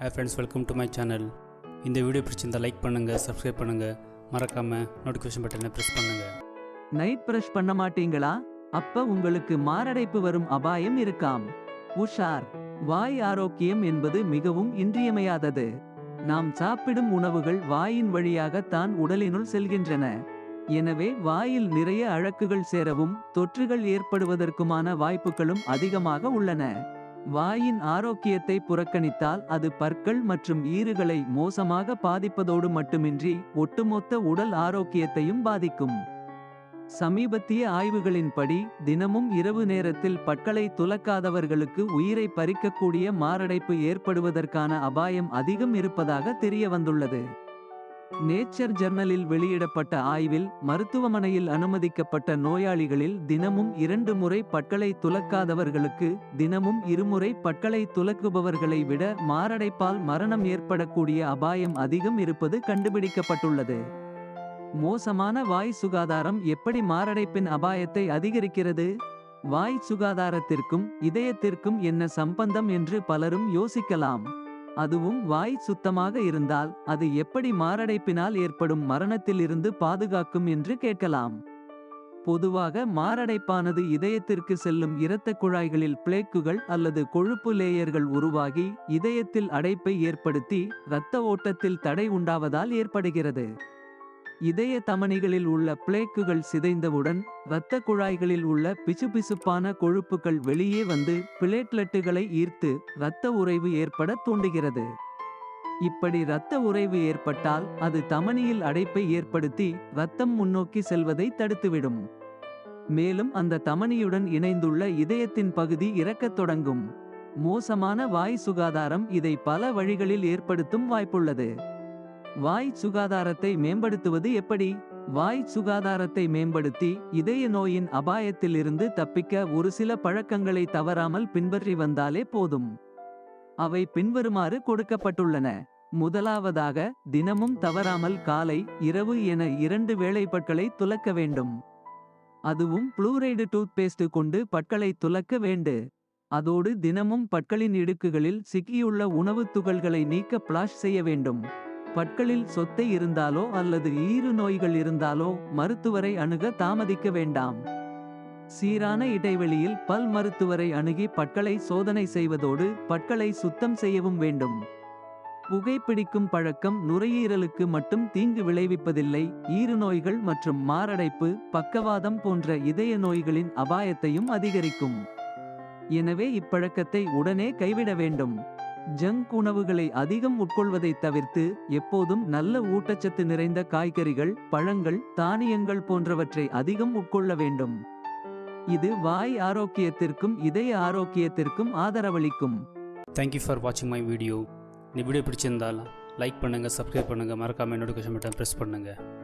Hey friends welcome to my channel இந்த video பிடிச்சிருந்தால் like பண்ணுங்கள் சப்ஸ்கிரைப் பண்ணுங்கள் மறக்காமல் நோட்டிஃபிகேஷன் பட்டனை ப்ரெஸ் பண்ணுங்கள் நைட் பிரஷ் பண்ண மாட்டீங்களா? அப்ப உங்களுக்கு மாரடைப்பு வரும் அபாயம் இருக்காம். உஷார். வாய் ஆரோக்கியம் என்பது மிகவும் இன்றியமையாதது. நாம் சாப்பிடும் உணவுகள் வாயின் வழியாகத்தான் உடலினுள் செல்கின்றன. எனவே வாயில் நிறைய அழக்குகள் சேரவும் தொற்றுகள் ஏற்படுவதற்குமான வாய்ப்புகளும் அதிகமாக உள்ளன. வாயின் ஆரோக்கியத்தை புறக்கணித்தால் அது பற்கள் மற்றும் ஈறுகளை மோசமாக பாதிப்பதோடு மட்டுமின்றி ஒட்டுமொத்த உடல் ஆரோக்கியத்தையும் பாதிக்கும். சமீபத்திய ஆய்வுகளின்படி தினமும் இரவு நேரத்தில் பற்களை துலக்காதவர்களுக்கு உயிரை பறிக்கக்கூடிய மாரடைப்பு ஏற்படுவதற்கான அபாயம் அதிகம் இருப்பதாக தெரிய வந்துள்ளது நேச்சர் ஜர்னலில் வெளியிடப்பட்ட ஆய்வில் மருத்துவமனையில் அனுமதிக்கப்பட்ட நோயாளிகளில் தினமும் இரண்டு முறை பட்களை துலக்காதவர்களுக்கு தினமும் இருமுறை பட்களை துலக்குபவர்களை விட மாரடைப்பால் மரணம் ஏற்படக்கூடிய அபாயம் அதிகம் இருப்பது கண்டுபிடிக்கப்பட்டுள்ளது. மோசமான வாய் சுகாதாரம் எப்படி மாரடைப்பின் அபாயத்தை அதிகரிக்கிறது? வாய் சுகாதாரத்திற்கும் இதயத்திற்கும் என்ன சம்பந்தம் என்று பலரும் யோசிக்கலாம். அதுவும் வாய் சுத்தமாக இருந்தால் அது எப்படி மாரடைப்பினால் ஏற்படும் மரணத்திலிருந்து பாதுகாக்கும் என்று கேட்கலாம். பொதுவாக மாரடைப்பானது இதயத்திற்கு செல்லும் இரத்த குழாய்களில் பிளேக்குகள் அல்லது கொழுப்பு லேயர்கள் உருவாகி இதயத்தில் அடைப்பை ஏற்படுத்தி இரத்த ஓட்டத்தில் தடை உண்டாவதால் ஏற்படுகிறது. இதய தமனிகளில் உள்ள பிளேக்குகள் சிதைந்தவுடன் இரத்த குழாய்களில் உள்ள பிசுபிசுப்பான கொழுப்புகள் வெளியே வந்து பிளேட்லெட்டுகளை ஈர்த்து இரத்த உறைவு ஏற்பட தூண்டுகிறது. இப்படி இரத்த உறைவு ஏற்பட்டால் அது தமனியில் அடைப்பை ஏற்படுத்தி இரத்தம் முன்னோக்கி செல்வதை தடுத்துவிடும். மேலும் அந்த தமனியுடன் இணைந்துள்ள இதயத்தின் பகுதி இறக்கத் தொடங்கும். மோசமான வாய் சுகாதாரம் இதை பல வழிகளில் ஏற்படுத்தும் வாய்ப்புள்ளது. வாய் சுகாதாரத்தை மேம்படுத்துவது எப்படி? வாய் சுகாதாரத்தை மேம்படுத்தி இதய நோயின் அபாயத்திலிருந்து தப்பிக்க ஒரு சில பழக்கங்களை தவறாமல் பின்பற்றி வந்தாலே போதும். அவை பின்வருமாறு கொடுக்கப்பட்டுள்ளன. முதலாவதாக தினமும் தவறாமல் காலை இரவு என இரண்டு வேளை பற்களை துலக்க வேண்டும். அதுவும் புளூரைடு டூத்பேஸ்ட் கொண்டு பற்களை துலக்க வேண்டு. அதோடு தினமும் பற்களின் இடுக்குகளில் சிக்கியுள்ள உணவுத் துகள்களை நீக்க பிளாஷ் செய்ய வேண்டும். பற்களில் சொத்தை இருந்தாலோ அல்லது ஈறு நோய்கள் இருந்தாலோ மருத்துவரை அணுக தாமதிக்க வேண்டாம். சீரான இடைவெளியில் பல் மருத்துவரை அணுகி பற்களை சோதனை செய்வதோடு பற்களை சுத்தம் செய்யவும் வேண்டும். புகைப்பிடிக்கும் பழக்கம் நுரையீரலுக்கு மட்டும் தீங்கு விளைவிப்பதில்லை. ஈறு நோய்கள் மற்றும் மாரடைப்பு பக்கவாதம் போன்ற இதய நோய்களின் அபாயத்தையும் அதிகரிக்கும். எனவே இப்பழக்கத்தை உடனே கைவிட வேண்டும். ஜங்க் உணவுகளை அதிகம் உட்கொள்வதைத் தவிர்த்து எப்போதும் நல்ல ஊட்டச்சத்து நிறைந்த காய்கறிகள் பழங்கள் தானியங்கள் போன்றவற்றை அதிகம் உட்கொள்ள வேண்டும். இது வாய் ஆரோக்கியத்திற்கும் இதய ஆரோக்கியத்திற்கும் ஆதரவளிக்கும். தேங்க்யூ ஃபார் வாட்சிங் மை வீடியோ இந்த வீடியோ பிடிச்சிருந்தால் லைக் பண்ணுங்கள் சப்ஸ்கிரைப் பண்ணுங்கள் மறக்காமல் நோட்டிஃபிகேஷன் பட்டன் ப்ரெஸ் பண்ணுங்கள்